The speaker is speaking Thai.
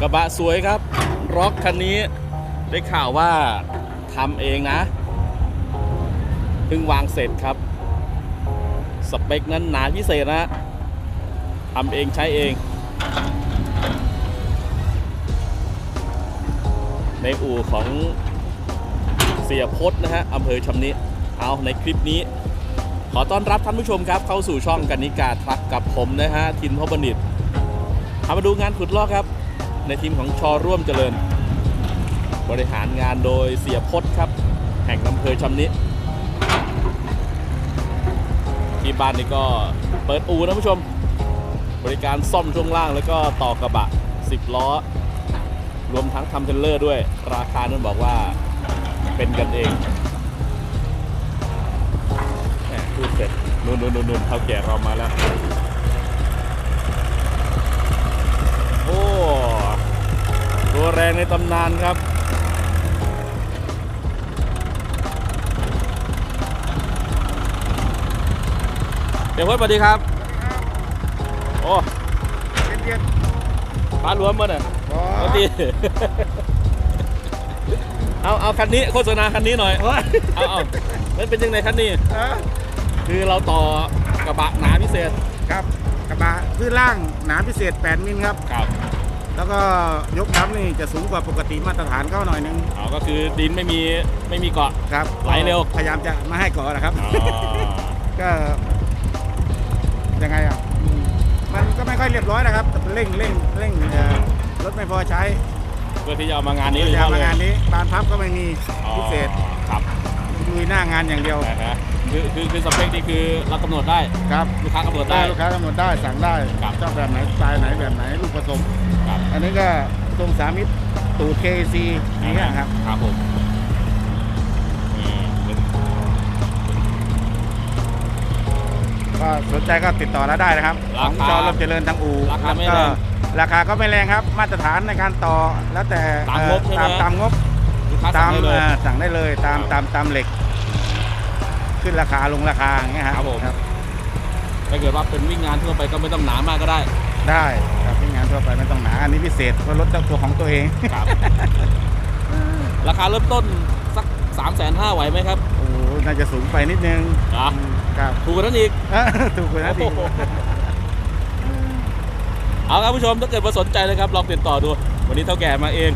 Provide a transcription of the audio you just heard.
กระบะสวยครับร็อกคันนี้ได้ข่าวว่าทำเองนะเพิ่งวางเสร็จครับ สเปคนั้นหนาพิเศษนะทำเองใช้เอง ในอู่ของเสียพจน์นะฮะอำเภอชำนิเอาในคลิปนี้ ขอต้อนรับท่านผู้ชมครับ เข้าสู่ช่องกันนิกาทรักกับผมนะฮะ ทินพบนิตพามาดูงานขุดลอกครับ ในทีมของชอร่วมเจริญ บริหารงานโดยเสียพจน์ครับ แห่งอำเภอชำนิที่บ้านนี่ก็เปิดอู่นะผู้ชม บริการซ่อมช่วงล่างแล้วก็ต่อกระบะ 10 ล้อ รวมทั้งทำเทรลเลอร์ด้วย ราคานั้นบอกว่าเป็นกันเองแหมพูดเสร็จนู่นนู่นนู่นนู่นเท่าแก่เรามาแล้ว โอ้ ตัวแร งในตำนานครับเดี๋ยวเพื่อนสวัสดีครับ โอ้เย็นป้ารวมมาเนี่ยๆอ๋อปกติเอาเอาคันนี้โฆษณาคันนี้หน่อยโอ้ยเอาเอามันเป็นยังไงคันนี้เออคือเราต่อกระบะหนาพิเศษครับ กระบะพื้นล่างหนาพิเศษ 8 มิลครับครับ แล้วก็ยกน้ำนี่จะสูงกว่าปกติมาตรฐานเข้าหน่อยนึงเอาก็คือดินไม่มีไม่มีเกาะ ครับไหลเร็ว พยายามจะไม่ให้ก่อนะครับอ๋อก็ยังไงอะอืมมันก็ไม่ค่อยเรียบร้อยนะครับแต่เร่งเร่งเร่งเอ่อรถไม่พอใช้ เพื่อที่จะเอามางานนี้จะเฉพาะมางานเลยนี้บานพับก็ไม่มีอ๋อพิเศษครับลุยหน้างานอย่างเดียวนะฮะคือคือคือสเปคนี่คือเรากำหนดได้ครับลูกค้ากำหนดได้ได้ลูกค้ากำหนดได้สั่งได้ครับชอบแบบไหนสไตล์ไหนแบบไหนลูกผสมครับอั นนี้ก็ทรงสามิตรตูด KC อย่างเงี้ยครับ ครับผมอืมก็สนใจก็ติดต่อเราได้นะครับขราองคาจอรถเจริญทางอู่ราคาไม่แล้วก็แรงราคาก็ไม่แรงครับ มาตรฐานในการต่อแล้วแต่ตามงบเอ่อใช่ไหมตามตามงบลูกค้าตาสั่งมได้เลยเอ่อสั่งได้เลยตามครับตามตามเหล็ก ขึ้นราคาลงราคาอย่างเงี้ยครับผมถ้าเกิดว่าเป็นวิ่งงานทั่วไปก็ไม่ต้องหนามากก็ได้ ได้ครับที่งานทั่วไปไม่ต้องหนา อันนี้พิเศษเพราะรถเจ้าตัวของตัวเอง ครับ ราคาเริ่มต้นสัก3ามแสนห้าไหวไหมครับ โอ้โหน่าจะสูงไปนิดนึงอะอืมครับ ถูกกว่านั้นอีก ถูกกว่านั้นดีโอ้โหเอาครับผู้ชมถ้าเกิดว่าสนใจนะครับลองติดต่อดู วันนี้เท่าแก่มาเอง